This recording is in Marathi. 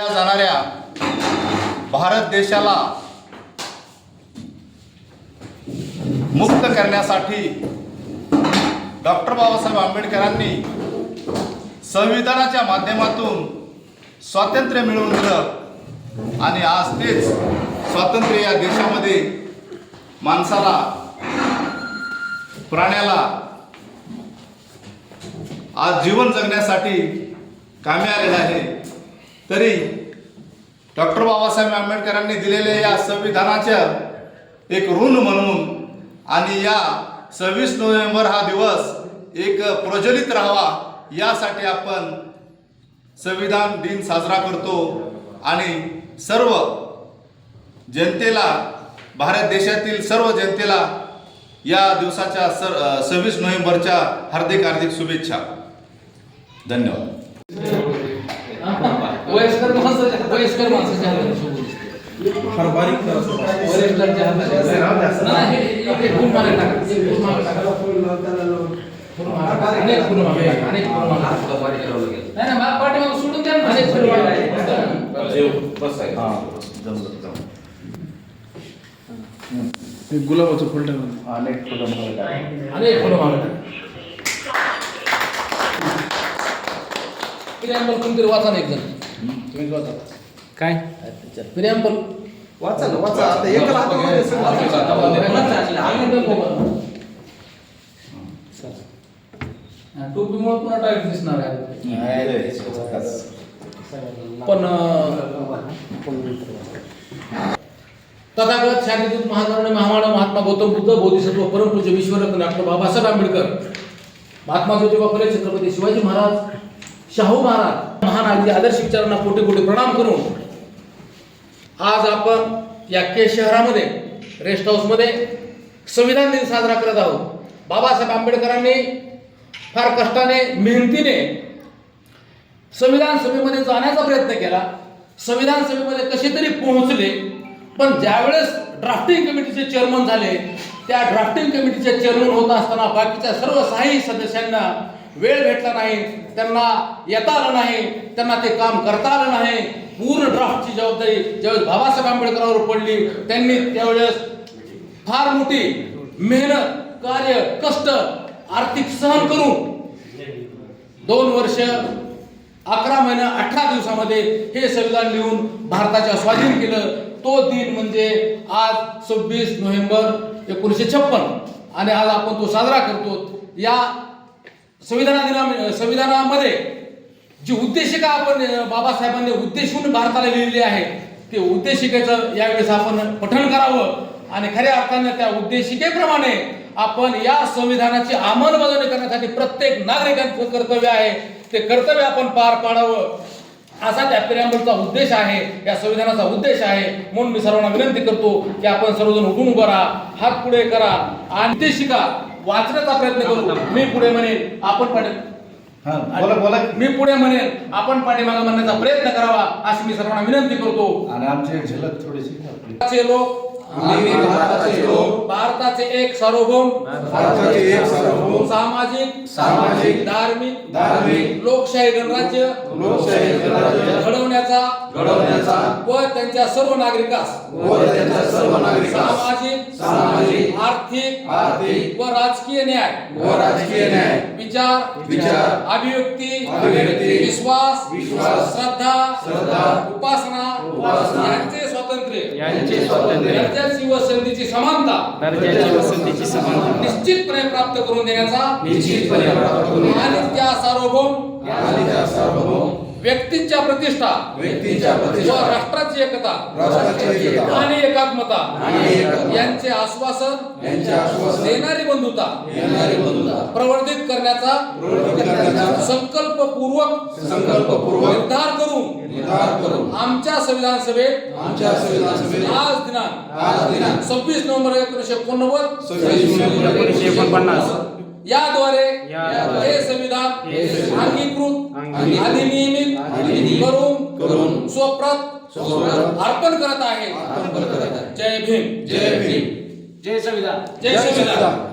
केल्या जाणाऱ्या भारत देशाला मुक्त करण्यासाठी डॉक्टर बाबासाहेब आंबेडकरांनी संविधानाच्या माध्यमातून स्वातंत्र्य मिळवून दिलं. आणि आज तेच स्वातंत्र्य या देशामध्ये माणसाला प्राण्याला आज जीवन जगण्यासाठी कामी आलेलं आहे. तरी डॉक्टर बाबासाहेब आंबेडकरांनी दिलेल्या या संविधानाच्या एक ऋण म्हणून आणि या सव्वीस नोव्हेंबर हा दिवस एक प्रज्वलित राहावा यासाठी आपण संविधान दिन साजरा करतो आणि सर्व जनतेला भारत देशातील सर्व जनतेला या दिवसाच्या सर सव्वीस नोव्हेंबरच्या हार्दिक हार्दिक शुभेच्छा. धन्यवाद. वयस्कर माणसाच्या वयस्कर माणसाच्या नाही, टाका. टाका. टाका. टाका. टाका. नाही, नाही, सोडून द्या फुल टाका. गुलाबाचं फुल टाकून अनेक फुलं अनेक फुल मागे टाका. प्रियांबल कोणतरी वाचा ना एक जण तुम्हीच वाचा काय? प्रियांबल वाचा ना वाचा. आता एका हातामध्ये सगळं टोपीमुळे पुन्हा टाईट दिसणार आहे. पण तथागत शांतीदूत महात्मा महामानव महात्मा गौतम बुद्ध बोधिसत्व परमपूज्य विश्वरत्न डॉक्टर बाबासाहेब आंबेडकर महात्मा ज्योतिबा फुले छत्रपती शिवाजी महाराज शाहू महाराज महान आदर्श विचारांना कोटी कोटी प्रणाम करून आज आपण या के शहरामध्ये रेस्ट हाऊसमध्ये संविधान दिन साजरा करत आहोत. बाबासाहेब आंबेडकरांनी फार कष्टाने मेहनतीने संविधान सभेमध्ये जाण्याचा प्रयत्न केला. संविधान सभेमध्ये कसे तरी पोहोचले पण ज्यावेळेस ड्राफ्टिंग कमिटीचे चेअरमन झाले त्या ड्राफ्टिंग कमिटीचे चेअरमन होत असताना बाकीच्या सर्व सहाही सदस्यांना वेळ भेटला नाही त्यांना येता आलं नाही त्यांना ते काम करता आलं नाही. पूर्ण ड्राफ्टची जबाबदारी ज्यावेळेस बाबासाहेब आंबेडकरांवर पडली त्यांनी त्यावेळेस फार मोठी मेहनत कार्य कष्ट आर्थिक सहन करून दोन वर्ष अकरा महिने अठरा दिवसामध्ये हे संविधान लिहून भारताच्या स्वाधीन केलं. तो दिन म्हणजे आज सव्वीस नोव्हेंबर एकोणीसशे छप्पन. आणि आज आपण तो साजरा करतो. या संविधाना दिना संविधानामध्ये जी उद्देशिका आपण बाबासाहेबांनी उद्देशून भारताला लिहिलेली आहे ते उद्देशिकेचं यावेळेस आपण पठण करावं आणि खऱ्या अर्थानं त्या उद्देशिकेप्रमाणे आपण या संविधानाची अंमलबजावणी करण्यासाठी प्रत्येक नागरिकांचं कर्तव्य आहे ते कर्तव्य आपण पार पाडावं. असा त्या प्रियांबलचा उद्देश आहे या संविधानाचा उद्देश आहे. म्हणून मी सर्वांना विनंती करतो की आपण सर्वजण उठून उभं राहा हात पुढे करा आणि उद्देशिका वाचण्याचा प्रयत्न करू. मी पुढे म्हणेन आपण हा बोला बोला. मी पुढे म्हणेन आपण पाठीमागे म्हणण्याचा प्रयत्न करावा अशी मी सर्वांना विनंती करतो. आणि आमची झलक थोडीशी भारताचे लोक भारताचे लोक. भारताचे एक सार्वभौम. भारताचे एक सार्वभौम. सामाजिक सामाजिक धार्मिक धार्मिक लोकशाही गणराज्य लोकशाही गणराज्य घडवण्याचा घडवण्याचा व त्यांच्या सर्व नागरिकास व त्यांच्या सर्व नागरिकांस सामाजिक सामाजिक आर्थिक आर्थिक राजकीय न्याय. व राजकीय न्याय. विचार. विचार, अभिव्यक्ती. अभिव्यक्ती, विश्वास. विश्वास, श्रद्धा. श्रद्धा, उपासना. उपासना, यांचे स्वातंत्र्य. यांचे स्वातंत्र्य. दर्जाची व संधीची समानता. दर्जाची व संधीची समानता. निश्चितपणे प्राप्त करून देण्याचा. निश्चितपणे प्राप्त करून आणि त्या सार्वभौम. आणि त्या सार्वभौम. व्यक्तींच्या प्रतिष्ठा. व्यक्तीच्या प्रतिष्ठा. राष्ट्राची एकता. राष्ट्राची एकता. आणि एकात्मता. यांचे आश्वासन. यांचे आश्वासन. देणारी बंधुता. देणारी बंधुता. प्रवर्धित करण्याचा. संकल्पपूर्वक. संकल्पपूर्वक. निर्धार करून. निर्धार करून. आमच्या संविधान सभेत. आमच्या संविधान सभेने आज दिनांक. आज दिनांक. सव्वीस नोव्हेंबर एकोणीसशे एकोणनव्वद. सव्वीस नोव्हेंबर एकोणीसशे एकोणपन्नास. याद्वारे याद्वारे हे संविधान अंगीकृत अधिनियमित करून करून स्वप्रत स्वप्रत अर्पण करत आहे. अर्पण करत आहे. जय भीम. जय भीम. जय संविधान. जय संविधान.